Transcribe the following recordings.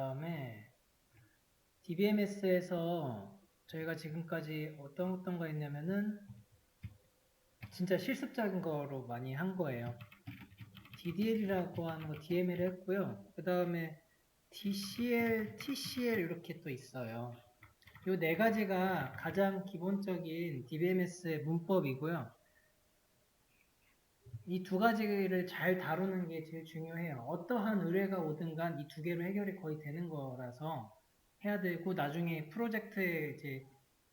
다음에 DBMS에서 저희가 지금까지 어떤 어떤 거 했냐면은 진짜 실습적인 거로 많이 한 거예요. DDL이라고 하는 거 DML 했고요. 그 다음에 DCL, TCL 이렇게 또 있어요. 이 네 가지가 가장 기본적인 DBMS의 문법이고요. 이 두 가지를 잘 다루는 게 제일 중요해요. 어떠한 의뢰가 오든 간 이 두 개로 해결이 거의 되는 거라서 해야 되고 나중에 프로젝트에 이제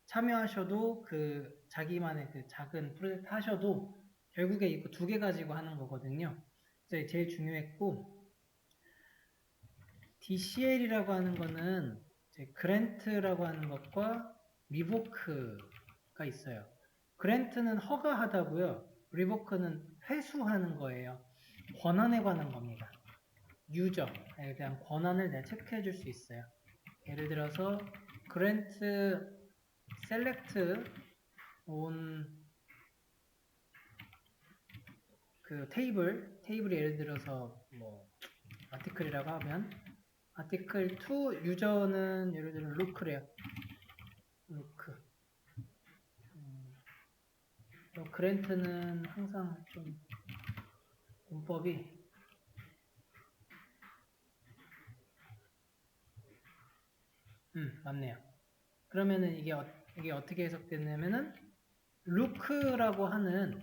참여하셔도 그 자기만의 그 작은 프로젝트 하셔도 결국에 이거 두 개 가지고 하는 거거든요. 그래서 제일 중요했고 DCL이라고 하는 거는 그랜트라고 하는 것과 리보크가 있어요. 그랜트는 허가하다고요. 리보크는 회수하는 거예요. 권한에 관한 겁니다. 유저에 대한 권한을 내가 체크해 줄 수 있어요. 예를 들어서 그랜트 셀렉트 온 그 테이블 테이블이 예를 들어서 뭐 아티클이라고 하면 아티클 2 유저는 예를 들어 루크래요. 루크. 음, 또 그랜트는 항상 좀 문법이 음 맞네요. 그러면은 이게 어, 이게 어떻게 해석되냐면은 루크라고 하는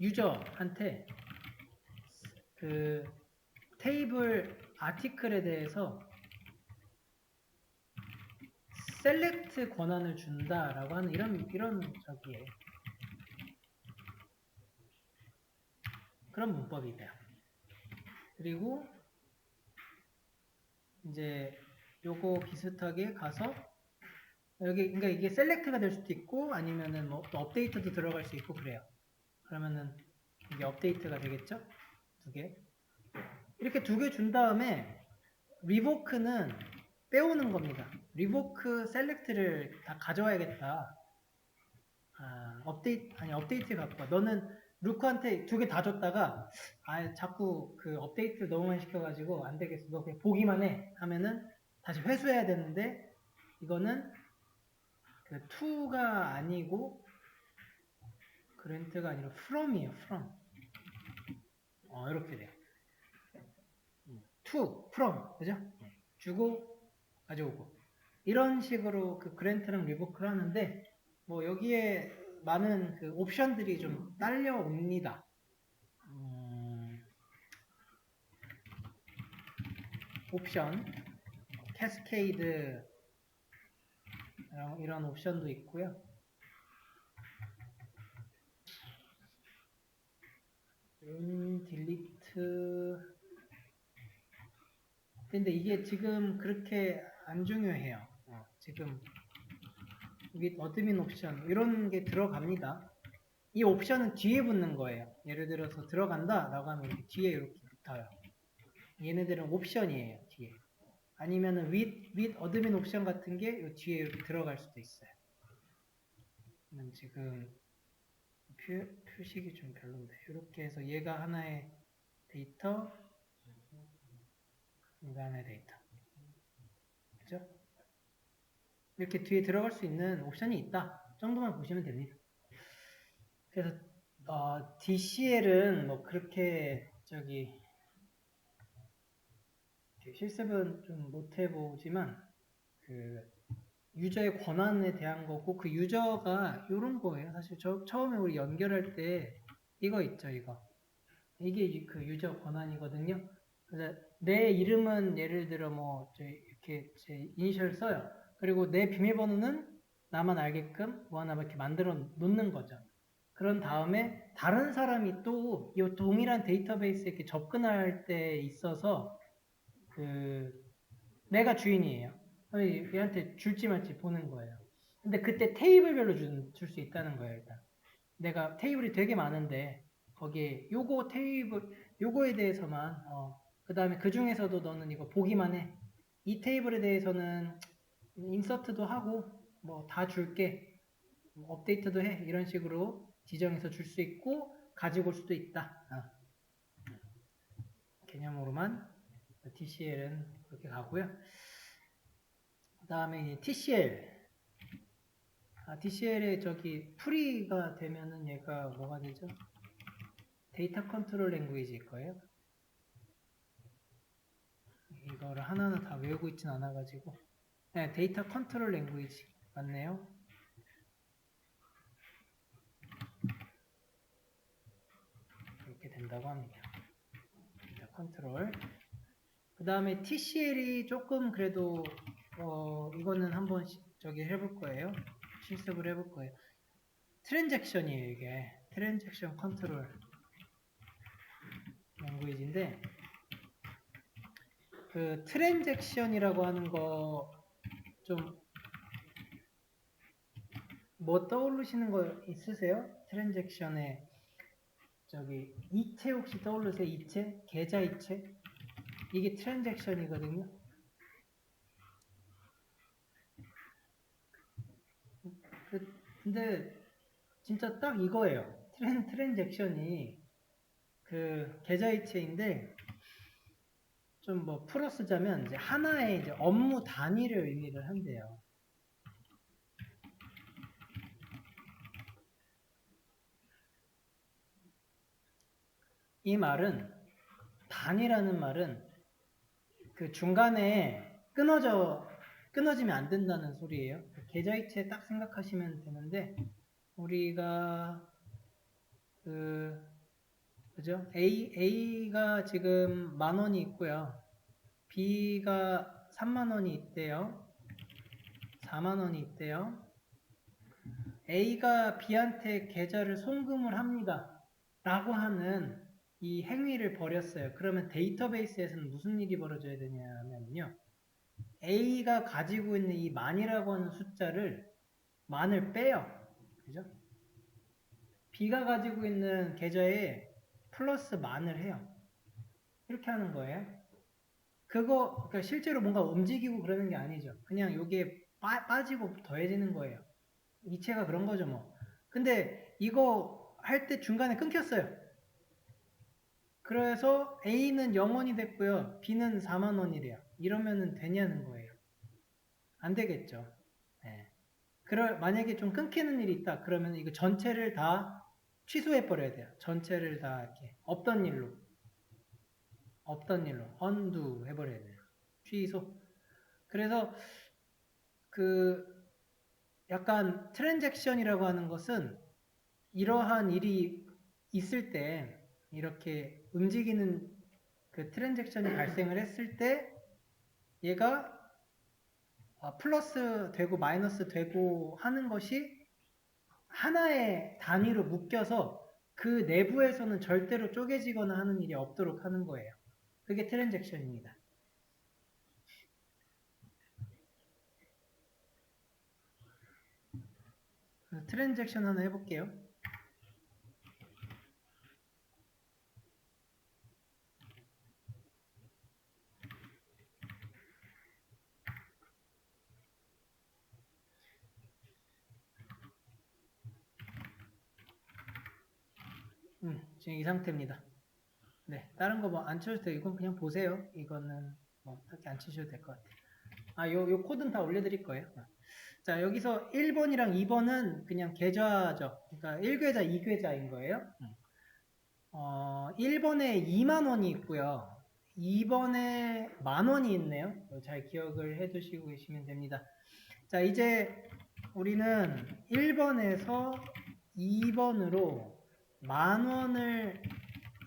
유저한테 그 테이블 아티클에 대해서 셀렉트 권한을 준다라고 하는 이런 이런 저기에 그런 문법이 돼요. 그리고 이제 요거 비슷하게 가서 여기 그러니까 이게 셀렉트가 될 수도 있고 아니면은 뭐 또 업데이트도 들어갈 수 있고 그래요. 그러면은 이게 업데이트가 되겠죠? 두 개. 이렇게 두 개 준 다음에 리보크는 빼오는 겁니다. 리보크 셀렉트를 다 가져와야겠다. 아, 업데이트 아니 업데이트 갖고 와. 너는 루크한테 두 개 다 줬다가 아 자꾸 그 업데이트를 너무 많이 시켜가지고 안 되겠어. 너 그냥 보기만 해 하면은 다시 회수해야 되는데 이거는 그 to가 아니고 그랜트가 아니라 from이에요. from. 어 이렇게 돼요. to, from, 그죠? 주고 가져오고 이런 식으로 그 그랜트랑 리보크를 하는데 뭐 여기에 많은 그 옵션들이 좀 딸려옵니다. 음, 옵션, 캐스케이드 이런- 이런 옵션도 있고요. 음, 딜리트 근데 이게 지금 그렇게 안 중요해요. 어, 지금 여기 어드민 옵션 이런 게 들어갑니다. 이 옵션은 뒤에 붙는 거예요. 예를 들어서 들어간다 라고 하면 이렇게 뒤에 이렇게 붙어요. 얘네들은 옵션이에요. 뒤에. 아니면은 with, with 어드민 옵션 같은 게요 뒤에 이렇게 들어갈 수도 있어요. 음, 지금 표, 표식이 좀 별론데 이렇게 해서 얘가 하나의 데이터 이거 하나의 데이터 그죠? 이렇게 뒤에 들어갈 수 있는 옵션이 있다 정도만 보시면 됩니다 그래서 어, DCL은 뭐 그렇게 저기 실습은 좀 못 해보지만 그 유저의 권한에 대한 거고 그 유저가 이런 거예요. 사실 저 처음에 우리 연결할 때 이거 있죠, 이거. 이게 이- 그 유저 권한이거든요. 그래서 내 이름은 예를 들어 뭐저 이렇게 제 이니셜 써요. 그리고 내 비밀번호는 나만 알게끔 뭐 하나 이렇게 만들어 놓는 거죠. 그런 다음에 다른 사람이 또 이 동일한 데이터베이스에 이렇게 접근할 때 있어서 그 내가 주인이에요. 얘한테 줄지 말지 보는 거예요. 근데 그때 테이블별로 줄 수 있다는 거예요, 일단. 내가 테이블이 되게 많은데 거기에 요거 테이블 요거에 대해서만 어, 그 다음에 그 중에서도 너는 이거 보기만 해. 이 테이블에 대해서는 인서트도 하고 뭐 다 줄게. 뭐 업데이트도 해. 이런 식으로 지정해서 줄 수 있고 가지고 올 수도 있다. 어. 개념으로만 TCL은 그렇게 가고요. 그 다음에 TCL. 아, TCL에 저기 프리가 되면은 얘가 뭐가 되죠? 데이터 컨트롤 랭귀지일 거예요. 이거를 하나하나 다 외우고 있진 않아가지고. 네, 데이터 컨트롤 랭귀지. 맞네요. 이렇게 된다고 합니다. 데이터 컨트롤. 그 다음에 TCL이 조금 그래도 어 이거는 한번 시- 저기 해볼 거예요. 실습을 해볼 거예요. 트랜잭션이에요 이게 트랜잭션 컨트롤 랭귀지인데 그 트랜잭션이라고 하는 거 좀 뭐 떠오르시는 거 있으세요? 트랜잭션에 저기 이체 혹시 떠오르세요? 이체? 계좌 이체? 이게 트랜잭션이거든요. 그- 근데 진짜 딱 이거예요. 트랜 트랜잭션이 그 계좌 이체인데 좀 뭐 풀어 쓰자면 이제 하나의 이제 업무 단위를 의미를 한대요. 이 말은 단위라는 말은 그 중간에 끊어져 끊어지면 안 된다는 소리예요. 그 계좌이체 딱 생각하시면 되는데 우리가 그 그죠? A A가 지금 만 원이 있고요. B가 3만 원이 있대요. 4만 원이 있대요. A가 B한테 계좌를 송금을 합니다. 라고 하는 이 행위를 벌였어요. 그러면 데이터베이스에서는 무슨 일이 벌어져야 되냐면요. A가 가지고 있는 이 만이라고 하는 숫자를 만을 빼요. 그죠? B가 가지고 있는 계좌에 플러스 만을 해요. 이렇게 하는 거예요. 그거 그러니까 실제로 뭔가 움직이고 그러는 게 아니죠. 그냥 요게 빠, 빠지고 더해지는 거예요. 이체가 그런 거죠, 뭐. 근데 이거 할 때 중간에 끊겼어요. 그래서 A는 0원이 됐고요. B는 4만 원이래요. 이러면은 되냐는 거예요. 안 되겠죠. 예. 그럴 만약에 좀 끊기는 일이 있다. 그러면 이거 전체를 다 취소해 버려야 돼요. 전체를 다 이렇게 없던 일로 없던 일로 undo 해 버려야 돼요. 취소. 그래서 그 약간 트랜잭션이라고 하는 것은 이러한 일이 있을 때 이렇게 움직이는 그 트랜잭션이 발생을 했을 때 얘가 아, 플러스 되고 마이너스 되고 하는 것이 하나의 단위로 묶여서 그 내부에서는 절대로 쪼개지거나 하는 일이 없도록 하는 거예요. 그게 트랜잭션입니다. 트랜잭션 하나 해볼게요. 음, 지금 이 상태입니다. 네, 다른 거 뭐 안 쳐도 돼요. 이건 그냥 보세요. 이거는 뭐 딱히 안 치셔도 될 것 같아요. 아, 요, 요 코드는 다 올려드릴 거예요. 자, 여기서 1번이랑 2번은 그냥 계좌죠. 그러니까 1계좌, 2계좌인 거예요. 어, 1번에 2만 원이 있고요. 2번에 만 원이 있네요. 잘 기억을 해 두시고 계시면 됩니다. 자, 이제 우리는 1번에서 2번으로 만 원을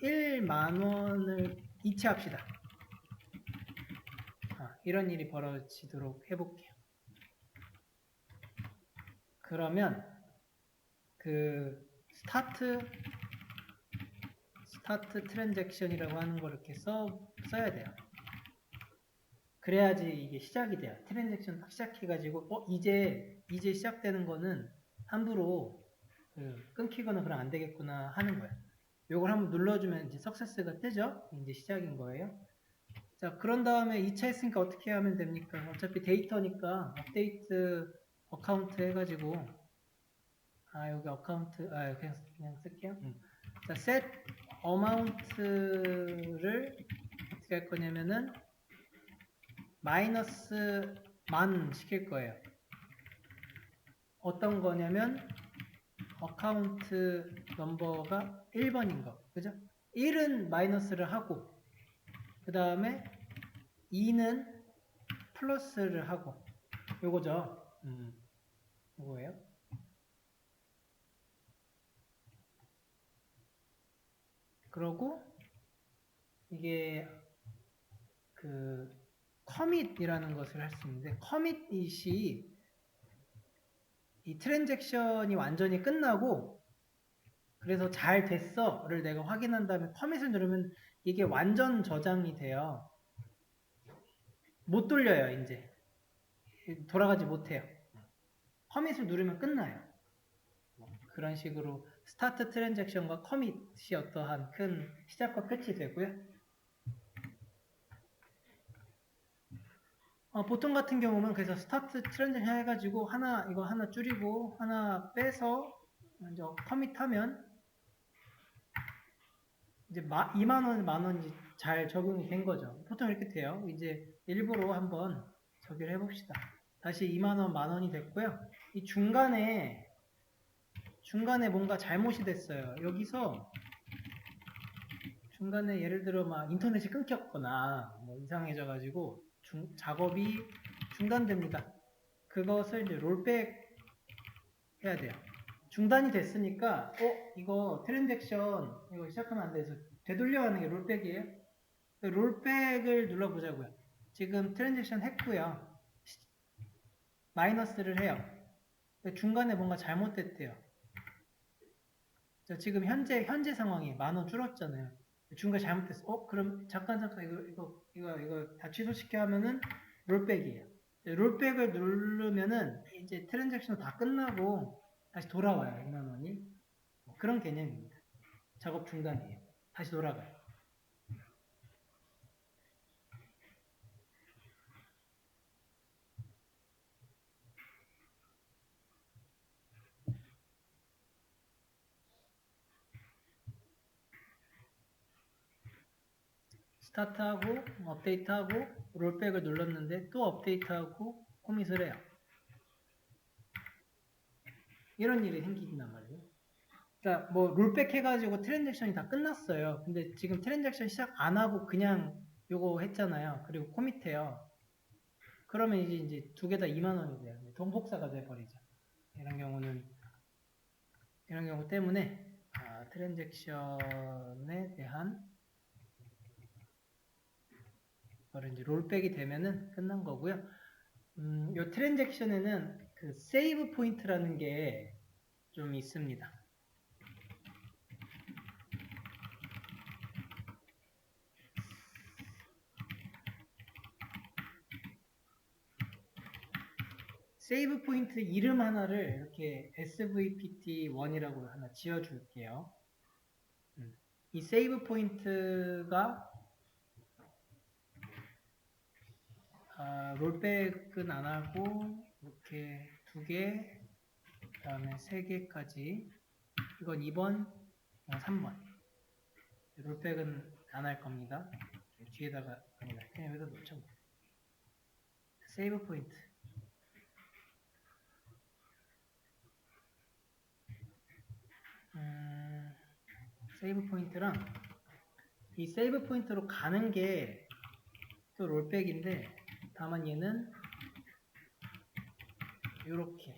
1만 원을 이체합시다. 아, 이런 일이 벌어지도록 해볼게요. 그러면 그 스타트 스타트 트랜잭션이라고 하는 걸 이렇게 써 써야 돼요. 그래야지 이게 시작이 돼요. 트랜잭션 딱 시작해가지고 어 이제 이제 시작되는 거는 함부로 그 끊기거나 그러면 안 되겠구나 하는 거예요. 요걸 한번 눌러주면 이제 석세스가 뜨죠? 이제 시작인 거예요. 자, 그런 다음에 2차 했으니까 어떻게 하면 됩니까? 어차피 데이터니까 업데이트 어카운트 해가지고 아 여기 어카운트 아 그냥 그냥 쓸게요. 음. 자, set amount를 어떻게 할 거냐면은 마이너스 만 시킬 거예요. 어떤 거냐면 어카운트 넘버가 1번인 거. 그죠? 1은 마이너스를 하고 그 다음에 2는 플러스를 하고 요거죠. 음. 요거예요. 그러고 이게 그 커밋이라는 것을 할 수 있는데 커밋이 이 트랜잭션이 완전히 끝나고 그래서 잘 됐어를 내가 확인한 다음에 커밋을 누르면 이게 완전 저장이 돼요. 못 돌려요 이제 돌아가지 못해요. 커밋을 누르면 끝나요. 그런 식으로 스타트 트랜잭션과 커밋이 어떠한 큰 시작과 끝이 되고요. 어, 보통 같은 경우는 그래서 스타트 트랜잭션 해가지고 하나 이거 하나 줄이고 하나 빼서 먼저 커밋하면 이제 마, 2만 원, 만 원이 잘 적용이 된 거죠. 보통 이렇게 돼요. 이제 일부러 한번 저기를 해봅시다. 다시 2만 원, 만 원이 됐고요. 이 중간에 중간에 뭔가 잘못이 됐어요. 여기서 중간에 예를 들어 막 인터넷이 끊겼거나 뭐 이상해져 가지고 중, 작업이 중단됩니다. 그것을 이제 롤백 해야 돼요. 중단이 됐으니까 어 이거 트랜잭션 이거 시작하면 안 돼서 되돌려 하는 게 롤백이에요. 롤백을 눌러보자고요. 지금 트랜잭션 했고요. 마이너스를 해요. 중간에 뭔가 잘못됐대요. 자, 지금 현재 현재 상황이 만 원 줄었잖아요. 중간에 잘못됐어. 어, 그럼 잠깐 잠깐 이거 이거 이거 이거 다 취소시켜 하면은 롤백이에요. 롤백을 누르면은 이제 트랜잭션 다 끝나고 다시 돌아와요. 2만 원이. 뭐 그런 개념입니다. 작업 중단이에요. 다시 돌아가요. 스타트하고 업데이트하고 롤백을 눌렀는데 또 업데이트하고 코밋을 해요. 이런 일이 생긴단 말이에요. 그러니까 뭐 롤백 해가지고 트랜잭션이 다 끝났어요. 근데 지금 트랜잭션 시작 안 하고 그냥 요거 했잖아요. 그리고 코밋해요. 그러면 이제 이제 두 개 다 2만 원이 돼요. 동복사가 돼버리죠. 이런 경우는 이런 경우 때문에 아, 트랜잭션에 대한 이거를 이제 롤백이 되면은 끝난 거고요. 음, 요 트랜잭션에는 그 세이브 포인트라는 게 좀 있습니다. 세이브 포인트 이름 하나를 이렇게 svpt1이라고 하나 지어줄게요. 음, 이 세이브 포인트가 아, 롤백은 안 하고 이렇게 두 개, 그 다음에 세 개까지 이건 2번, 3번 롤백은 안 할 겁니다. 뒤에다가 아니다. 그냥 여기다 놓죠. 뭐. 세이브 포인트 음, 세이브 포인트랑 이 세이브 포인트로 가는 게 또 롤백인데 다만 얘는 이렇게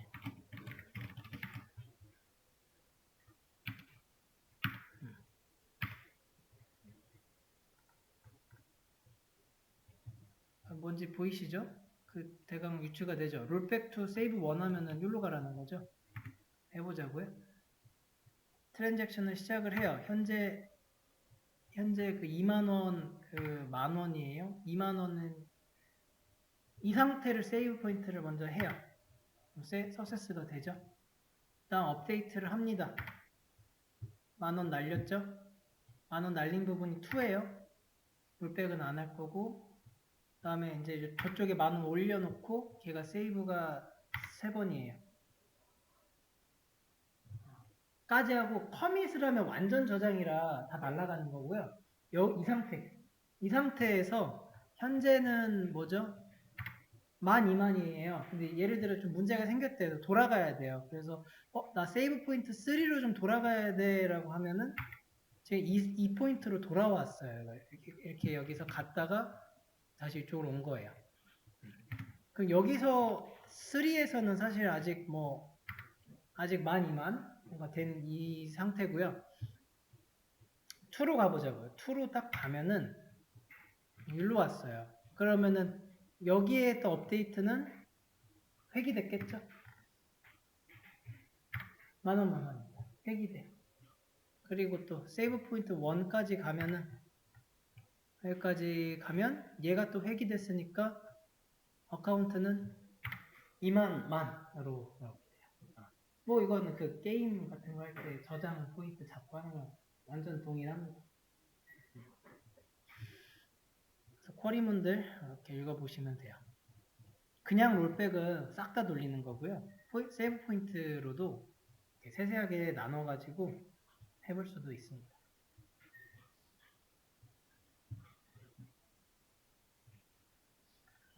뭔지 보이시죠? 그 대강 유추가 되죠. 롤백 투 세이브 원 하면은 여기로 가라는 거죠. 해보자고요. 트랜잭션을 시작을 해요. 현재 현재 그 2만 원, 그 만 원이에요. 2만 원은 이 상태를 세이브 포인트를 먼저 해요. 서세스가 되죠. 다음 업데이트를 합니다. 만원 날렸죠? 만원 날린 부분이 2예요. 롤백은 안 할 거고 그 다음에 이제 저쪽에 만 원 올려놓고 걔가 세이브가 3번이에요. 까지 하고 커밋을 하면 완전 저장이라 다 날아가는 거고요. 여, 이 상태. 이 상태에서 현재는 뭐죠? 만 2만이에요. 근데 예를 들어 좀 문제가 생겼대요. 돌아가야 돼요. 그래서 어, 나 세이브 포인트 3로 좀 돌아가야 돼라고 하면은 제 2, 이 포인트로 돌아왔어요. 이렇게, 이렇게 여기서 갔다가 다시 이쪽으로 온 거예요. 그럼 여기서 3에서는 사실 아직 뭐 아직 만 2만 뭔가 된 이 상태고요. 2로 가보자고요. 2로 딱 가면은 일로 왔어요. 그러면은 여기에 또 업데이트는 회귀됐겠죠? 만원 만원입니다. 회귀돼. 그리고 또 세이브 포인트 1까지 가면은 여기까지 가면 얘가 또 회귀됐으니까 어카운트는 2만 만으로 나오게 돼요. 아, 뭐 이거는 그 게임 같은 거 할 때 저장 포인트 잡고 하는 거 완전 동일합니다. 쿼리문들 이렇게 읽어보시면 돼요. 그냥 롤백은 싹 다 돌리는 거고요. 포이- 세이브 포인트로도 세세하게 나눠가지고 해볼 수도 있습니다.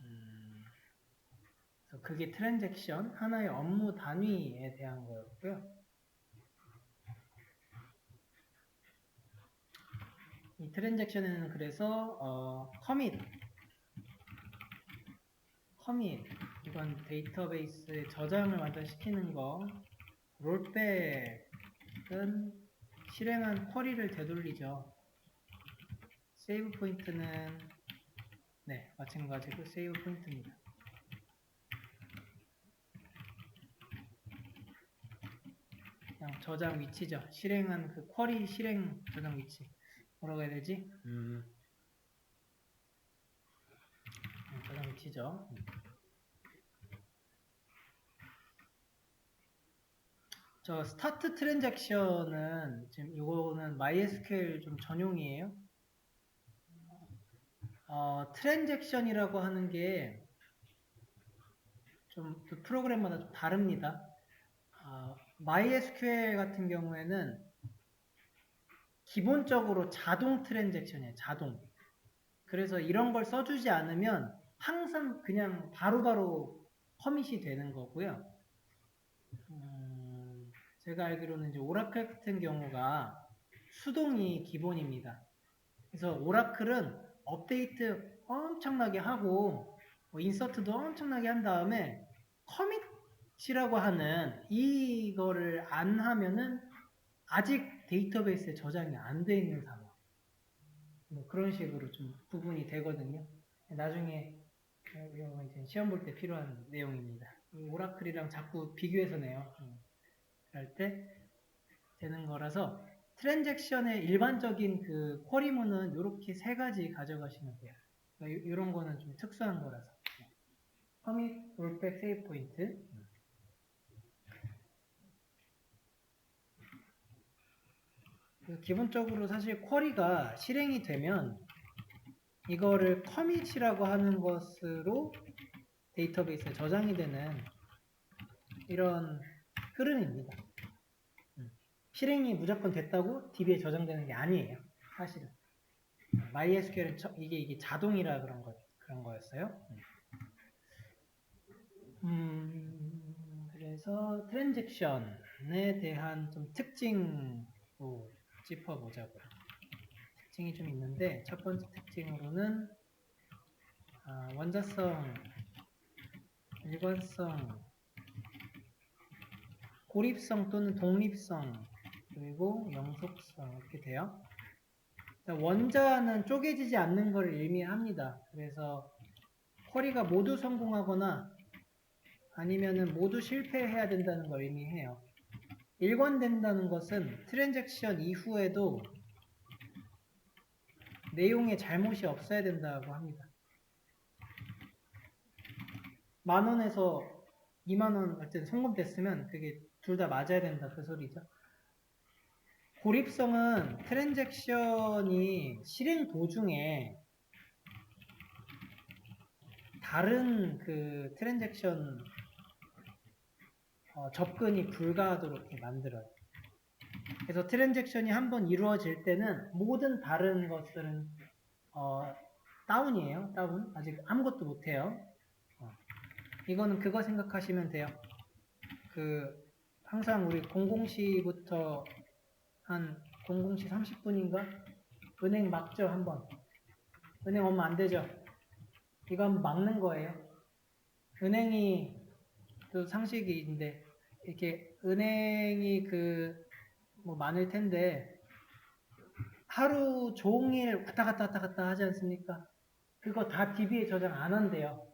음, 그게 트랜잭션 하나의 업무 단위에 대한 거였고요. 이 트랜잭션에는 그래서 어, 커밋, 커밋 이건 데이터베이스에 저장을 완전 시키는 거, 롤백은 실행한 쿼리를 되돌리죠. 세이브 포인트는 네 마찬가지로 세이브 포인트입니다. 그냥 저장 위치죠. 실행한 그 쿼리 실행 저장 위치. 뭐라고 해야 되지? 음. 위치죠. 음. 저 스타트 트랜잭션은 지금 이거는 MySQL 좀 전용이에요. 어, 트랜잭션이라고 하는 게좀그 프로그램마다 좀 다릅니다. 어, MySQL 같은 경우에는 기본적으로 자동 트랜잭션이에요. 자동. 그래서 이런 걸 써주지 않으면 항상 그냥 바로바로 커밋이 되는 거고요. 음, 제가 알기로는 이제 오라클 같은 경우가 수동이 기본입니다. 그래서 오라클은 업데이트 엄청나게 하고 뭐 인서트도 엄청나게 한 다음에 커밋이라고 하는 이거를 안 하면은 아직 데이터베이스에 저장이 안 돼 있는 상황. 뭐 그런 식으로 좀 구분이 되거든요. 나중에 이거 이제 시험 볼 때 필요한 내용입니다. 오라클이랑 자꾸 비교해서 내요. 할때 되는 거라서 트랜잭션의 일반적인 그 쿼리문은 이렇게 세 가지 가져가시면 돼요. 그러니까 이런 거는 좀 특수한 거라서. 커밋, 롤백, 세이브 포인트. 기본적으로 사실 쿼리가 실행이 되면 이거를 커밋이라고 하는 것으로 데이터베이스에 저장이 되는 이런 흐름입니다. 음. 실행이 무조건 됐다고 DB에 저장되는 게 아니에요. 사실은. MySQL은 이게 이게 자동이라 그런 거 그런 거였어요. 음, 그래서 트랜잭션에 대한 좀 특징도 짚어보자고요. 특징이 좀 있는데 첫 번째 특징으로는 아, 원자성, 일관성, 고립성 또는 독립성 그리고 영속성 이렇게 돼요. 원자는 쪼개지지 않는 것을 의미합니다. 그래서 쿼리가 모두 성공하거나 아니면은 모두 실패해야 된다는 걸 의미해요. 일관된다는 것은 트랜잭션 이후에도 내용에 잘못이 없어야 된다고 합니다. 만 원에서 2만 원 어쨌든 송금됐으면 그게 둘 다 맞아야 된다 그 소리죠. 고립성은 트랜잭션이 실행 도중에 다른 그 트랜잭션 어, 접근이 불가하도록 만들어요. 그래서 트랜잭션이 한번 이루어질 때는 모든 다른 것들은 어, 다운이에요. 다운. 아직 아무것도 못해요. 어. 이거는 그거 생각하시면 돼요. 그 항상 우리 00시부터 한 00시 30분인가 은행 막죠 한번. 은행 오면 안 되죠. 한번 막는 거예요. 은행이 또 상식인데 이렇게 은행이 그 뭐 많을 텐데 하루 종일 왔다 갔다 왔다 갔다 하지 않습니까? 그거 다 DB에 저장 안 한대요.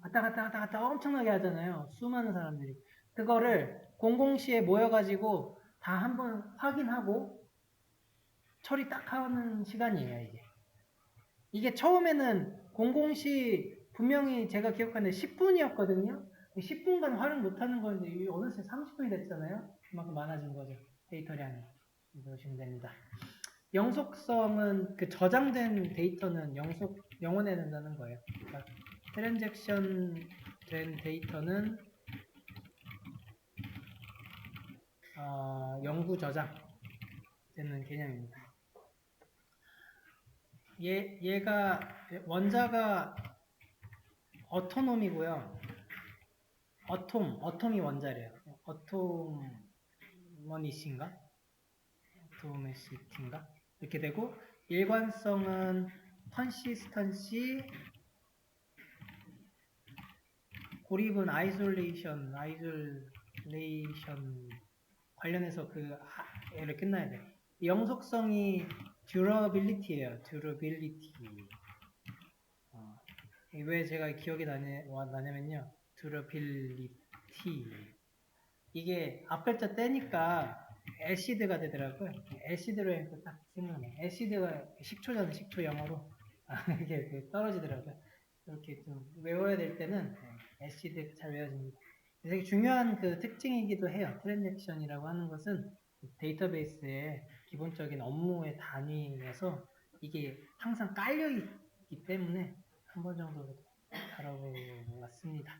왔다 갔다 왔다 갔다 엄청나게 하잖아요. 수많은 사람들이. 그거를 00시에 모여가지고 다 한번 확인하고 처리 딱 하는 시간이에요, 이게. 이게 처음에는 00시 분명히 제가 기억하는데 10분이었거든요. 10분간 활용 못하는 이게 어느새 30분이 됐잖아요. 그만큼 많아진 거죠. 데이터량이. 보시면 됩니다. 영속성은 그 저장된 데이터는 영속 영원해야 된다는 거예요. 그러니까 트랜잭션 된 데이터는 어, 영구 저장 되는 개념입니다. 얘 얘가 원자가 어토놈이고요. 어톰 어톰이 원자래요. 어토머니시인가? 어토메시티인가? 이렇게 되고 일관성은 컨시스턴시 고립은 아이솔레이션 아이솔레이션 관련해서 그 하- 얘를 끝나야 돼. 영속성이 듀러빌리티예요. 듀러빌리티. 어, 왜 제가 기억이 나냐, 와- 나냐면요. 듀러빌리티. 이게 앞글자 떼니까 애시드가 되더라고요. 애시드로 해서 딱 생각나요. 애시드가 식초잖아요. 식초 영어로. 아, 이게 그 떨어지더라고요. 이렇게 좀 외워야 될 때는 네, 애시드 잘 외워집니다. 되게 중요한 그 특징이기도 해요. 트랜잭션이라고 하는 것은 데이터베이스의 기본적인 업무의 단위여서 이게 항상 깔려 있기 때문에 한 번 정도 같습니다.